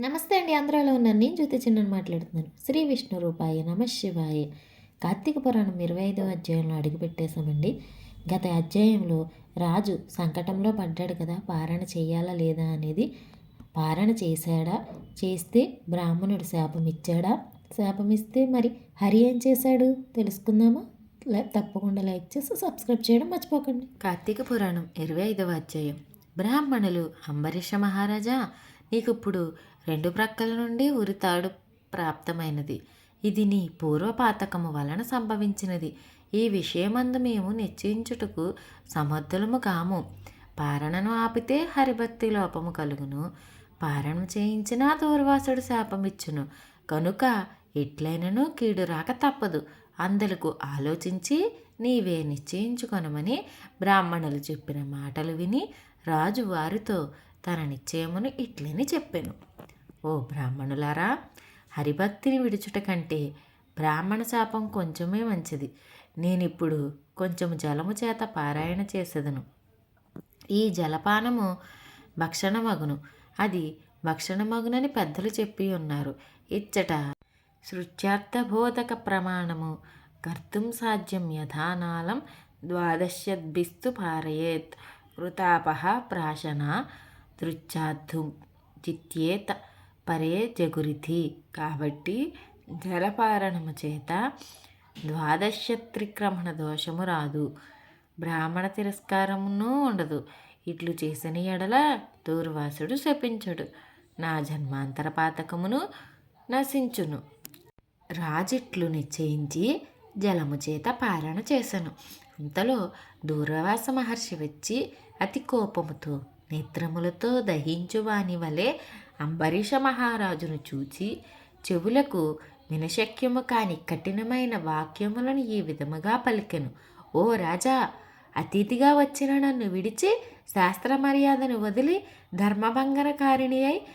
నమస్తే అండి ఆంధ్రాలో ఉన్న నేను జ్యోతి చిన్నని మాట్లాడుతున్నాను. శ్రీ విష్ణు రూపాయ నమ శివాయ. కార్తీక పురాణం ఇరవై ఐదో అధ్యాయంలో అడుగుపెట్టేశామండి గత అధ్యాయంలో రాజు సంకటంలో పడ్డాడు కదా పారణ చేయాలా లేదా అనేది పారణ చేశాడా? చేస్తే బ్రాహ్మణుడు శాపం ఇచ్చాడా? శాపం ఇస్తే మరి హరి ఏం చేశాడు? తెలుసుకుందామా? తప్పకుండా లైక్ చేసి సబ్స్క్రైబ్ చేయడం మర్చిపోకండి. కార్తీక పురాణం ఇరవై ఐదవ అధ్యాయం. బ్రాహ్మణులు అంబరీష మహారాజా నీకు ఇప్పుడు రెండు ప్రక్కల నుండి ఉరితాడు ప్రాప్తమైనది. ఇది నీ పూర్వపాతకము వలన సంభవించినది. ఈ విషయమందు మేము నిశ్చయించుటకు సమర్థులము కాము. పారణను ఆపితే హరిభక్తి లోపము కలుగును. పారణం చేయించినా దూర్వాసుడు శాపమిచ్చును. కనుక ఎట్లైనను కీడు రాక తప్పదు. అందలకు ఆలోచించి నీవే నిశ్చయించుకొనమని బ్రాహ్మణులు చెప్పిన మాటలు విని రాజు వారితో తన నిశ్చయమును ఇట్లని చెప్పెను. ఓ బ్రాహ్మణులారా హరిభక్తిని విడుచుట కంటే బ్రాహ్మణ శాపం కొంచెమే మంచిది. నేనిప్పుడు కొంచెం జలము చేత పారాయణ చేసేదను. ఈ జలపానము భక్షణమగును. అది భక్షణమగునని పెద్దలు చెప్పి ఉన్నారు. ఇచ్చట శృత్యార్థబోధక ప్రమాణము కర్తుం సాధ్యం యథానాలం ద్వాదశ్యద్భిస్తు పారయేత్. కృతాపహ ప్రాశన దృచ్ఛాద్ధుం చిత్యేత పరే జగురితి కాబట్టి జలపారణము చేత ద్వాదశత్రిక్రమణ దోషము రాదు. బ్రాహ్మణ తిరస్కారమును ఉండదు. ఇట్లు చేసిన ఎడల దూర్వాసుడు శపించడు. నా జన్మాంతర పాతకమును నశించును. రాజిట్లు నిశ్చయించి జలము చేత పాలన చేశాను అంతలో దూర్వాస మహర్షి వచ్చి అతి కోపముతో నేత్రములతో దహించు వాని వలె అంబరీష మహారాజును చూచి చెవులకు వినశక్యము కాని కఠినమైన వాక్యములను ఈ విధముగా పలికెను. ఓ రాజా అతిథిగా వచ్చిన నన్ను విడిచి శాస్త్ర మర్యాదను వదిలి ధర్మభంగనకారిణి అయి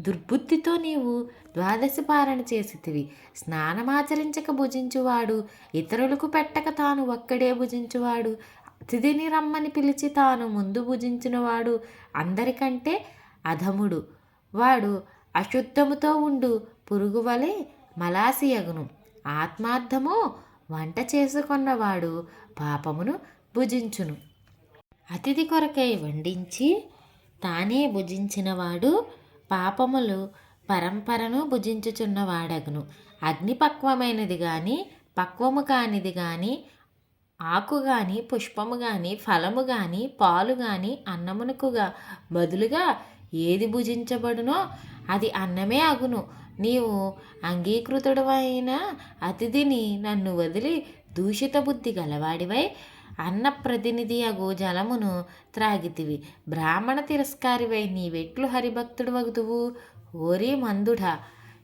దుర్బుద్ధితో నీవు ద్వాదశి పారణ చేసితివి. స్నానమాచరించక భుజించువాడు ఇతరులకు పెట్టక తాను ఒక్కడే భుజించువాడు. అతిథిని రమ్మని పిలిచి తాను ముందు భుజించినవాడు అందరికంటే అధముడు. వాడు అశుద్ధముతో ఉండు పురుగు వలె మలాసియగును ఆత్మార్థమో వంట చేసుకొన్నవాడు పాపమును భుజించును. అతిథి కొరకై వండించి తానే భుజించినవాడు పాపములు పరంపరను భుజించుచున్నవాడగును అగ్ని పక్వమైనది కానీ పక్వము కానిది కానీ ఆకు కానీ పుష్పము కానీ ఫలము కానీ పాలు కానీ అన్నమునకుగా బదులుగా ఏది భుజించబడునో అది అన్నమే అగును నీవు అంగీకృతుడవైన అతిథిని నన్ను వదిలి దూషిత బుద్ధి గలవాడివై అన్న ప్రతినిధి అగు జలమును త్రాగితివి. బ్రాహ్మణ తిరస్కారివై నీవెట్లు హరిభక్తుడు వగుదువు ఓరి మందుడా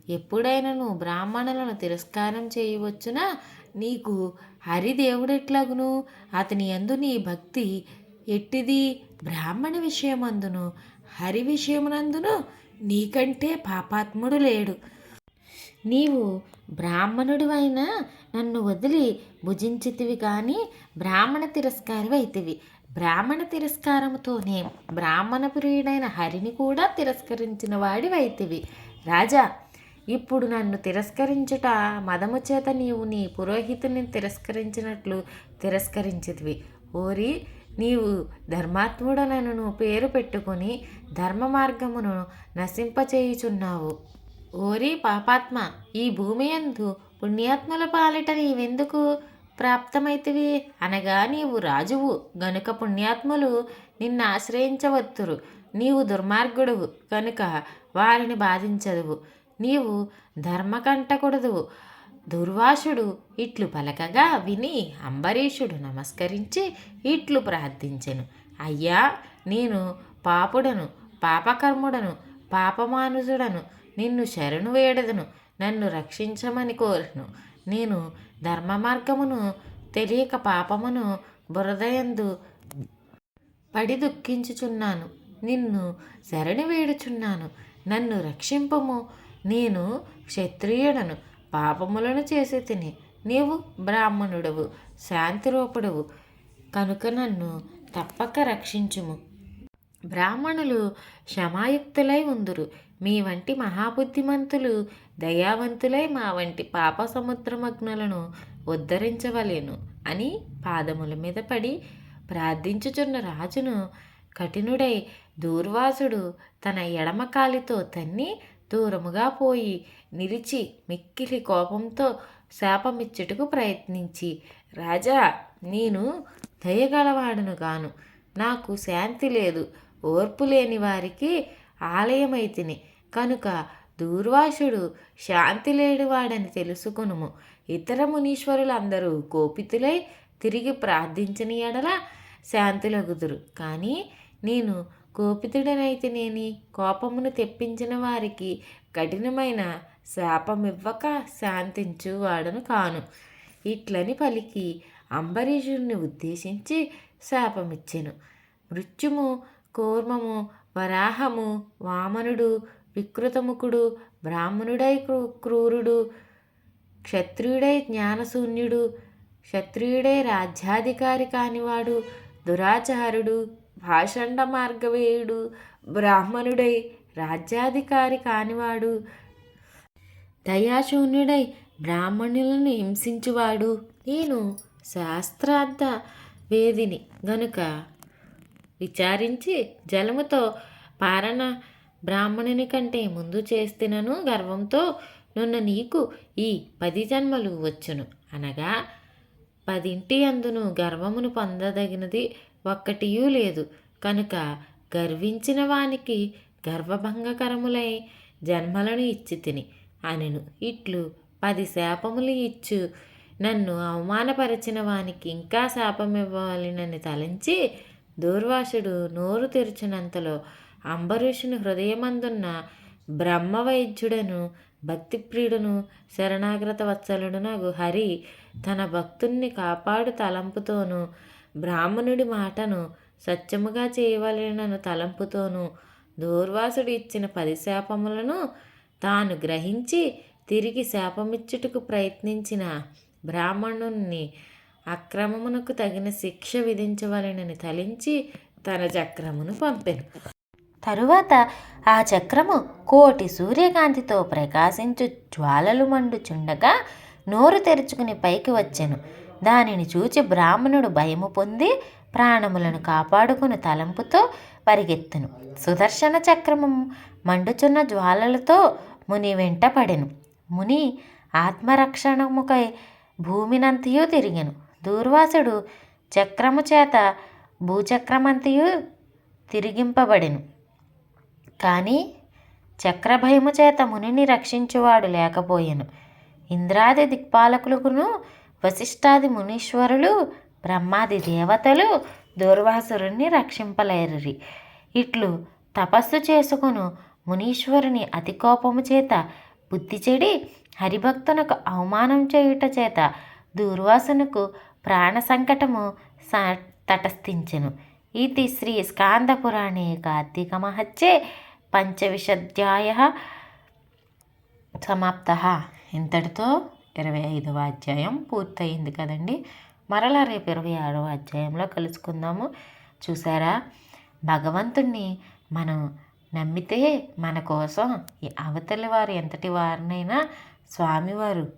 ఎప్పుడైనను బ్రాహ్మణులను తిరస్కారం చేయవచ్చునా? నీకు హరిదేవుడెట్లగును అతని యందు నీ భక్తి ఎట్టిది? బ్రాహ్మణ విషయమందును హరి విషయమునందును నీకంటే పాపాత్ముడు లేడు. నీవు బ్రాహ్మణుడివైనా నన్ను వదిలి భుజించితివి కానీ బ్రాహ్మణ తిరస్కారి అయితివి బ్రాహ్మణ తిరస్కారముతోనే బ్రాహ్మణ ప్రియుడైన హరిని కూడా తిరస్కరించిన వాడివైతివి. రాజా ఇప్పుడు నన్ను తిరస్కరించుట మదము చేత నీవు నీ పురోహితుని తిరస్కరించినట్లు తిరస్కరించితివి. ఓరి నీవు ధర్మాత్ముడనను పేరు పెట్టుకొని ధర్మ మార్గమును నశింపచేయుచున్నావు. ఓరి పాపాత్మ ఈ భూమి యందు పుణ్యాత్ముల పాలిట నీవెందుకు ప్రాప్తమైతివి? అనగా నీవు రాజువు గనుక పుణ్యాత్ములు నిన్ను ఆశ్రయించవత్తురు. నీవు దుర్మార్గుడువు కనుక వారిని బాధించదువు. నీవు ధర్మకంటకూడదు దుర్వాసుడు ఇట్లు పలకగా విని అంబరీషుడు నమస్కరించి ఇట్లు ప్రార్థించెను. అయ్యా నేను పాపుడను పాపకర్ముడను పాపమానుజుడను నిన్ను శరణు వేడదను నన్ను రక్షించమని కోరను. నేను ధర్మ మార్గమును తెలియక పాపమును బురదయందు పడి దుఃఖించుచున్నాను. నిన్ను శరణి వేడుచున్నాను. నన్ను రక్షింపము. నేను క్షత్రియుడను. పాపములను చేసి తిని నీవు బ్రాహ్మణుడవు శాంతిరూపుడవు కనుక నన్ను తప్పక రక్షించుము. బ్రాహ్మణులు క్షమాయుక్తులై ఉందురు. మీ వంటి మహాబుద్ధిమంతులు దయావంతులై మా వంటి పాప సముద్రమగ్నులను ఉద్ధరించవలేను అని పాదముల మీద పడి ప్రార్థించుచున్న రాజును కఠినుడై దూర్వాసుడు తన ఎడమకాలితో తన్ని దూరముగా పోయి నిలిచి మిక్కిలి కోపంతో శాపమిచ్చుటకు ప్రయత్నించి రాజా నేను దయగలవాడను గాను. నాకు శాంతి లేదు. ఓర్పు లేని వారికి ఆలయమైతిని కనుక దూర్వాసుడు శాంతి లేనివాడని తెలుసుకొనుము. ఇతర మునీశ్వరులందరూ కోపితులై తిరిగి ప్రార్థించని ఎడల శాంతిలగుదురు కానీ నేను కోపితుడనైతేనేని కోపమును తెప్పించిన వారికి కఠినమైన శాపమివ్వక శాంతించు వాడను కాను. ఇట్లని పలికి అంబరీషుడిని ఉద్దేశించి శాపమిచ్చెను. మృత్యుము కూర్మము వరాహము వామనుడు వికృతముఖుడు బ్రాహ్మణుడై క్రూరుడు క్షత్రియుడై జ్ఞానశూన్యుడు క్షత్రియుడై రాజ్యాధికారి కానివాడు దురాచారుడు భాషండ మార్గవేయుడు బ్రాహ్మణుడై రాజ్యాధికారి కానివాడు. దయాశూన్యుడై బ్రాహ్మణులను హింసించువాడు. నేను శాస్త్రార్థ వేదిని గనుక విచారించి జలముతో పారణ బ్రాహ్మణుని కంటే ముందు చేస్తునను గర్వంతో నున్న నీకు ఈ పది జన్మలు వచ్చును. అనగా పదింటి అందును గర్వమును పొందదగినది ఒక్కటియూ లేదు. కనుక గర్వించిన వానికి గర్వభంగకరములై జన్మలను ఇచ్చి తిని. అనెను ఇట్లు పది శాపములు ఇచ్చు. నన్ను అవమానపరిచిన వానికి ఇంకా శాపమివ్వాలని తలంచి దూర్వాసుడు నోరు తెరిచినంతలో అంబరీషుని హృదయమందున్న బ్రహ్మవైద్యుడను భక్తిప్రియుడును శరణాగ్రత వత్సలుడునగు హరి తన భక్తుణ్ణి కాపాడు తలంపుతోనూ బ్రాహ్మణుడి మాటను సత్యముగా చేయవలెనను తలంపుతోనూ. దూర్వాసుడు ఇచ్చిన పది శాపములను తాను గ్రహించి తిరిగి శాపమిచ్చుటకు ప్రయత్నించిన బ్రాహ్మణుణ్ణి అక్రమమునకు తగిన శిక్ష విధించవలెనని తలించి తన చక్రమును పంపెను. తరువాత ఆ చక్రము కోటి సూర్యకాంతితో ప్రకాశించు జ్వాలలు మండుచుండగా నోరు తెరుచుకుని పైకి వచ్చెను. దానిని చూచి బ్రాహ్మణుడు భయము పొంది ప్రాణములను కాపాడుకుని తలంపుతో పరిగెత్తును. సుదర్శన చక్రము మండుచున్న జ్వాలలతో ముని వెంట పడెను. ముని ఆత్మరక్షణముకై భూమినంతయు తిరిగెను. దూర్వాసుడు చక్రము చేత భూచక్రమంతయు తిరిగింపబడెను. కానీ చక్రభయము చేత మునిని రక్షించువాడు లేకపోయెను. ఇంద్రాది దిక్పాలకులకును వశిష్ఠాది మునీశ్వరులు బ్రహ్మాది దేవతలు దూర్వాసురుణ్ణి రక్షింపలేరు ఇట్లు తపస్సు చేసుకును మునీశ్వరుని అతి కోపము చేత బుద్ధి చెడి హరిభక్తునకు అవమానం చేయుట చేత దూర్వాసునకు ప్రాణ సంకటము స తటస్థించెను. ఇది శ్రీ స్కాందపురాణే కార్తీక మహత్యే పంచవిశధ్యాయ సమాప్త. ఇంతటితో ఇరవై ఐదవ అధ్యాయం పూర్తయింది కదండి. మరలా రేపు ఇరవై ఆరవ అధ్యాయంలో కలుసుకుందాము. చూసారా? భగవంతుణ్ణి మనం నమ్మితే మన కోసం ఈ అవతలి వారు ఎంతటి వారినైనా స్వామివారు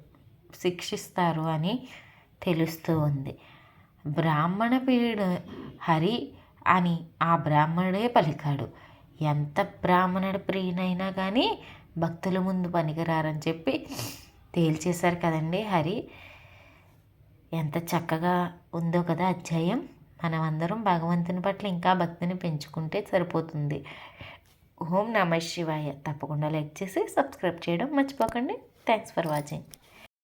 శిక్షిస్తారు అని తెలుస్తూ ఉంది. బ్రాహ్మణ పీడు హరి అని ఆ బ్రాహ్మణుడే పలికాడు. ఎంత బ్రాహ్మణుడు ప్రియునైనా కానీ భక్తుల ముందు పనికిరారని చెప్పి తేల్చేశారు కదండి హరి. ఎంత చక్కగా ఉందో కదా అధ్యాయం. మనమందరం భగవంతుని పట్ల ఇంకా భక్తిని పెంచుకుంటే సరిపోతుంది. ఓం నమ శివాయ. తప్పకుండా లైక్ చేసి సబ్స్క్రైబ్ చేయడం మర్చిపోకండి. Thanks for watching